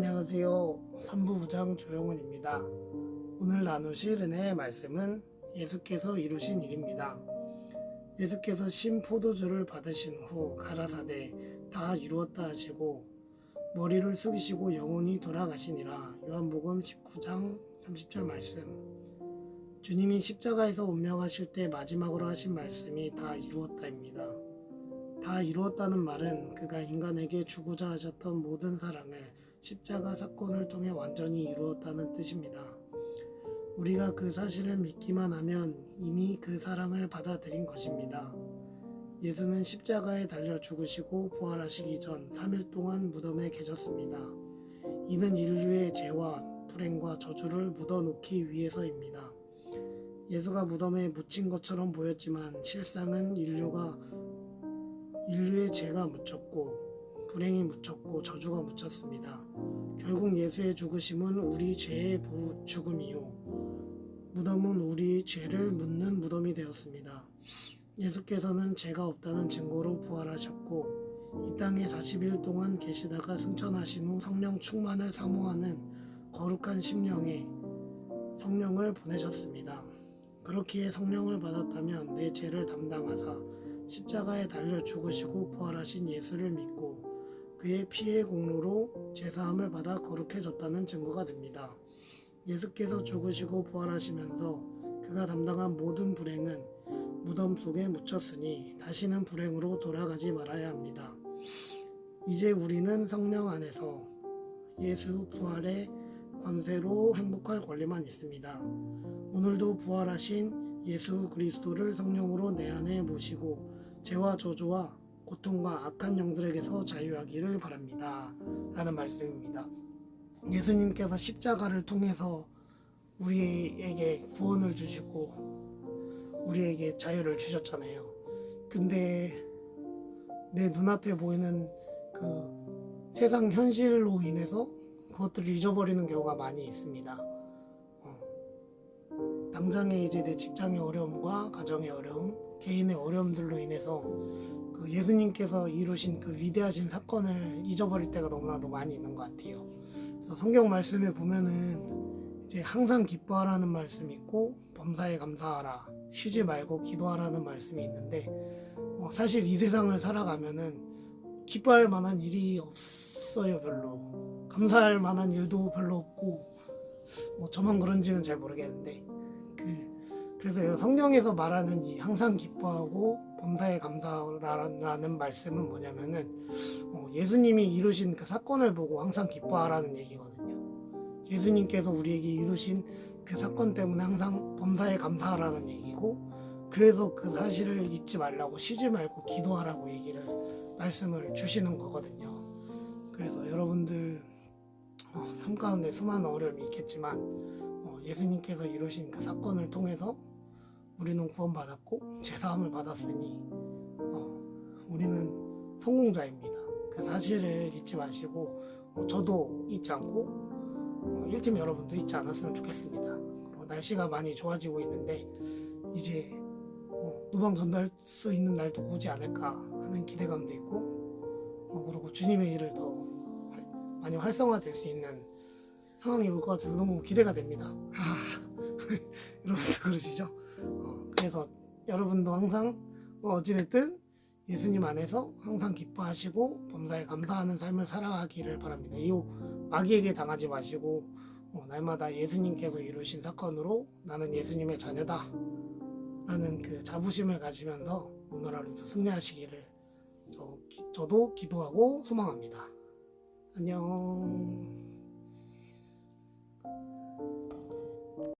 안녕하세요. 삼부부장 조영훈입니다. 오늘 나누실 은혜의 말씀은 예수께서 이루신 일입니다. 예수께서 신 포도주를 받으신 후 가라사대 다 이루었다 하시고 머리를 숙이시고 영혼이 돌아가시니라 요한복음 19장 30절 말씀 주님이 십자가에서 운명하실 때 마지막으로 하신 말씀이 다 이루었다입니다. 다 이루었다는 말은 그가 인간에게 주고자 하셨던 모든 사랑을 십자가 사건을 통해 완전히 이루었다는 뜻입니다. 우리가 그 사실을 믿기만 하면 이미 그 사랑을 받아들인 것입니다. 예수는 십자가에 달려 죽으시고 부활하시기 전 3일 동안 무덤에 계셨습니다. 이는 인류의 죄와 불행과 저주를 묻어놓기 위해서입니다. 예수가 무덤에 묻힌 것처럼 보였지만 실상은 인류가 인류의 죄가 묻혔고 불행이 묻혔고 저주가 묻혔습니다. 결국 예수의 죽으심은 우리 죄의 부 죽음이요 무덤은 우리 죄를 묻는 무덤이 되었습니다. 예수께서는 죄가 없다는 증거로 부활하셨고 이 땅에 40일 동안 계시다가 승천하신 후 성령 충만을 사모하는 거룩한 심령에 성령을 보내셨습니다. 그렇기에 성령을 받았다면 내 죄를 담당하사 십자가에 달려 죽으시고 부활하신 예수를 믿고 그의 피의 공로로 죄사함을 받아 거룩해졌다는 증거가 됩니다. 예수께서 죽으시고 부활하시면서 그가 담당한 모든 불행은 무덤 속에 묻혔으니 다시는 불행으로 돌아가지 말아야 합니다. 이제 우리는 성령 안에서 예수 부활의 권세로 행복할 권리만 있습니다. 오늘도 부활하신 예수 그리스도를 성령으로 내 안에 모시고 죄와 저주와 고통과 악한 영들에게서 자유하기를 바랍니다. 라는 말씀입니다. 예수님께서 십자가를 통해서 우리에게 구원을 주시고 우리에게 자유를 주셨잖아요. 근데 내 눈앞에 보이는 그 세상 현실로 인해서 그것들을 잊어버리는 경우가 많이 있습니다. 어. 당장의 이제 내 직장의 어려움과 가정의 어려움, 개인의 어려움들로 인해서 그 예수님께서 이루신 그 위대하신 사건을 잊어버릴 때가 너무나도 많이 있는 것 같아요. 그래서 성경 말씀에 보면은 이제 항상 기뻐하라는 말씀이 있고 범사에 감사하라 쉬지 말고 기도하라는 말씀이 있는데 어, 사실 이 세상을 살아가면은 기뻐할 만한 일이 없어요 별로 감사할 만한 일도 별로 없고 뭐 저만 그런지는 잘 모르겠는데 그 그래서 성경에서 말하는 이 항상 기뻐하고 범사에 감사라는 말씀은 뭐냐면은 어, 예수님이 이루신 그 사건을 보고 항상 기뻐하라는 얘기거든요. 예수님께서 우리에게 이루신 그 사건 때문에 항상 범사에 감사하라는 얘기고 그래서 그 사실을 잊지 말라고 쉬지 말고 기도하라고 얘기를 말씀을 주시는 거거든요. 그래서 여러분들 어, 삶 가운데 수많은 어려움이 있겠지만 어, 예수님께서 이루신 그 사건을 통해서 우리는 구원받았고 죄사함을 받았으니 어, 우리는 성공자입니다. 그 사실을 잊지 마시고 어, 저도 잊지 않고 어, 1팀 여러분도 잊지 않았으면 좋겠습니다. 그리고 날씨가 많이 좋아지고 있는데 이제 어, 노방 전달 수 있는 날도 오지 않을까 하는 기대감도 있고 어, 그리고 주님의 일을 더 활- 많이 활성화될 수 있는 상황이 올 것 같아서 너무 기대가 됩니다. 아, 여러분도 그러시죠? 어, 그래서 여러분도 항상 뭐 어찌됐든 예수님 안에서 항상 기뻐하시고 범사에 감사하는 삶을 살아가기를 바랍니다. 이후 마귀에게 당하지 마시고 어, 날마다 예수님께서 이루신 사건으로 나는 예수님의 자녀다 라는 그 자부심을 가지면서 오늘 하루도 승리하시기를 저, 기- 저도 기도하고 소망합니다. 안녕.